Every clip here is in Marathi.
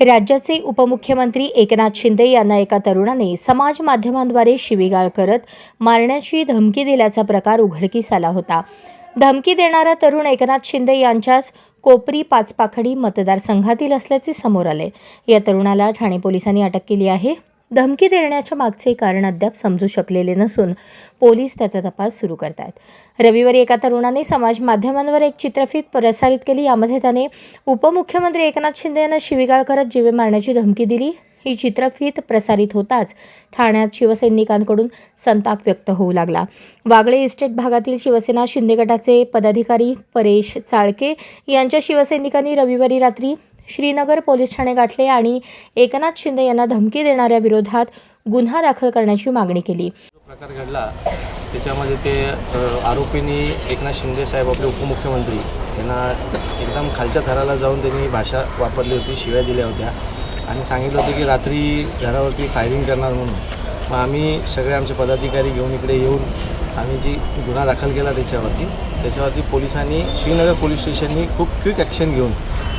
राज्याचे उपमुख्यमंत्री एकनाथ शिंदे यांना एका तरुणाने समाज माध्यमांद्वारे शिवीगाळ करत मारण्याची धमकी दिल्याचा प्रकार उघडकीस आला होता. धमकी देणारा तरुण एकनाथ शिंदे यांच्याच कोपरी पाचपाखडी मतदारसंघातील असल्याचे समोर आले. या तरुणाला ठाणे पोलिसांनी अटक केली आहे. धमकी देण्याच्या मागचे कारण अद्याप समजू शकलेले नसून पोलीस त्याचा तपास सुरू करत आहेत रविवारी एका तरुणाने समाज माध्यमांवर एक चित्रफित प्रसारित केली. यामध्ये त्याने उपमुख्यमंत्री एकनाथ शिंदे यांना शिवीगाळ करत जीवे मारण्याची धमकी दिली. ही चित्रफित प्रसारित होताच ठाण्यात शिवसैनिकांकडून संताप व्यक्त होऊ लागला. वागळे इस्टेट भागातील शिवसेना शिंदे गटाचे पदाधिकारी परेश चाळके यांच्या शिवसैनिकांनी रविवारी रात्री श्रीनगर पोलीस ठाणे गाठले आणि एकनाथ शिंदे यांना धमकी देणाऱ्या विरोधात गुन्हा दाखल करण्याची मागणी केली. प्रकार घडला त्याच्यामध्ये ते आरोपींनी एकनाथ शिंदे साहेब आपले उपमुख्यमंत्री यांना एकदम खालच्या थराला जाऊन त्यांनी भाषा वापरली होती शिव्या दिल्या होत्या. आणि सांगितलं होतं की रात्री घरावरती फायरिंग करणार म्हणून. मग आम्ही सगळे आमचे पदाधिकारी घेऊन इकडे येऊन आम्ही जी गुन्हा दाखल केला त्याच्यावरती त्याच्यावरती पोलिसांनी श्रीनगर पोलीस स्टेशननी खूप क्विक ॲक्शन घेऊन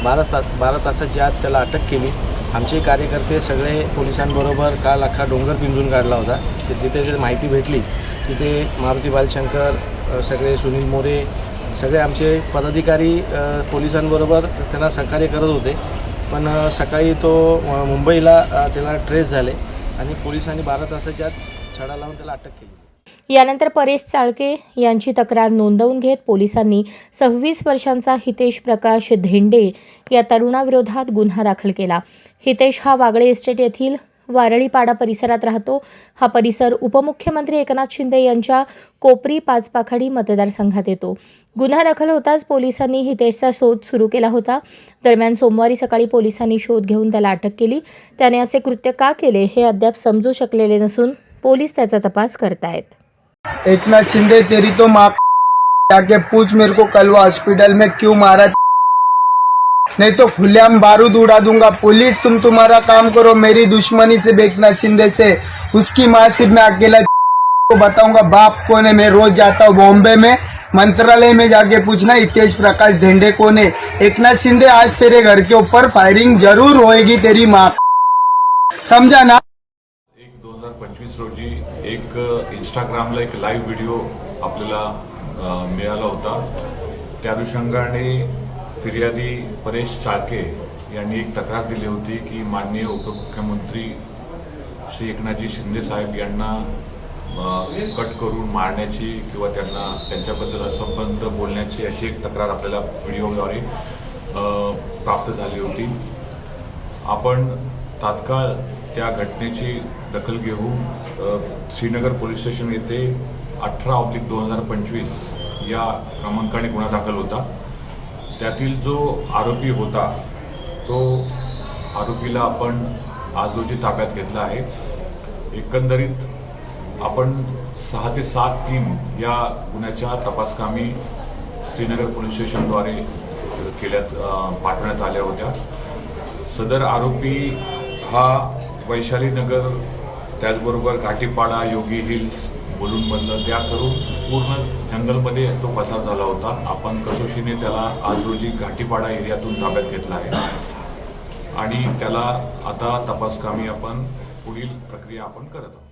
बारा तास बारा तासाच्या आत त्याला अटक केली. आमचे कार्यकर्ते सगळे पोलिसांबरोबर काल अख्खा डोंगर पिंजून काढला होता. ते जिथे जिथे माहिती भेटली तिथे मारुती बालशंकर सगळे सुनील मोरे सगळे आमचे पदाधिकारी पोलिसांबरोबर त्यांना सहकार्य करत होते. पण सकाळी तो मुंबईला त्याला ट्रेस झाले. आणि पोलिसांनी बारा तासाच्या आत छडा लावून त्याला अटक केली. यानंतर परेश चाळके यांची तक्रार नोंदवून घेत पोलिसांनी सव्वीस वर्षांचा हितेश प्रकाश धेंडे या तरुणाविरोधात गुन्हा दाखल केला. हितेश हा वागळे इस्टेट येथील वारळीपाडा परिसरात राहतो. हा परिसर उपमुख्यमंत्री एकनाथ शिंदे यांच्या कोपरी पाचपाखाडी मतदारसंघात येतो. गुन्हा दाखल होताच पोलिसांनी हितेशचा शोध सुरू केला होता. दरम्यान सोमवारी सकाळी पोलिसांनी शोध घेऊन त्याला अटक केली. त्याने असे कृत्य का केले हे अद्याप समजू शकलेले नसून पोलीस त्याचा तपास करतायत. एकनाथ शिंदे तेरी तो माँ पूछ मेरे को कल वो हॉस्पिटल में क्यों मारा? नहीं तो खुलेआम बारूद उड़ा दूँगा। पुलिस, तुम तुम्हारा काम करो, मेरी दुश्मनी से एकनाथ शिंदे से। उसकी माँ से मैं अकेला को बताऊँगा, बाप कौन है? मैं रोज जाता हूँ बॉम्बे में। मंत्रालय में जाके पूछना, हितेश प्रकाश धेंडे कौन है? एकनाथ शिंदे, आज तेरे घर के ऊपर फायरिंग ज़रूर होएगी तेरी माँ। समझा ना? एक दोन हज़ार पंचवीस रोजी एक इंस्टाग्रामला एक लाईव्ह व्हिडिओ आपल्याला होता. त्या फिर्यादी परेश चाळके यांनी एक तक्रार दिली होती की माननीय उपमुख्यमंत्री श्री एकनाथजी शिंदे साहेब यांना कट करून मारण्याची किंवा त्यांना त्यांच्याबद्दल असंबंध बोलण्याची अशी एक तक्रार आपल्याला व्हिडिओद्वारे प्राप्त झाली होती. आपण तात्काळ त्या घटनेची दखल घेऊन श्रीनगर पोलीस स्टेशन येथे अठरा ऑब्लिक दोन हजार पंचवीस या क्रमांकाने गुन्हा दाखल होता. त्यातील जो आरोपी होता तो आरोपीला आपण आज रोजी ताब्यात घेतला आहे. एकंदरीत आपण सहा ते सात टीम या गुन्ह्याच्या तपासकामी श्रीनगर पोलीस स्टेशनद्वारे केल्यात पाठवण्यात आल्या होत्या. सदर आरोपी हा वैशाली नगर त्याचबरोबर घाटीपाडा योगी हिल्स बोलून बनलं त्या करून. पूर्ण जंगलमध्ये तो पसार झाला होता. आपण कसोशीने त्याला आज रोजी घाटीपाडा एरियातून ताब्यात घेतला आहे. आणि त्याला आता तपासकामी आपण पुढील प्रक्रिया आपण करत आहोत.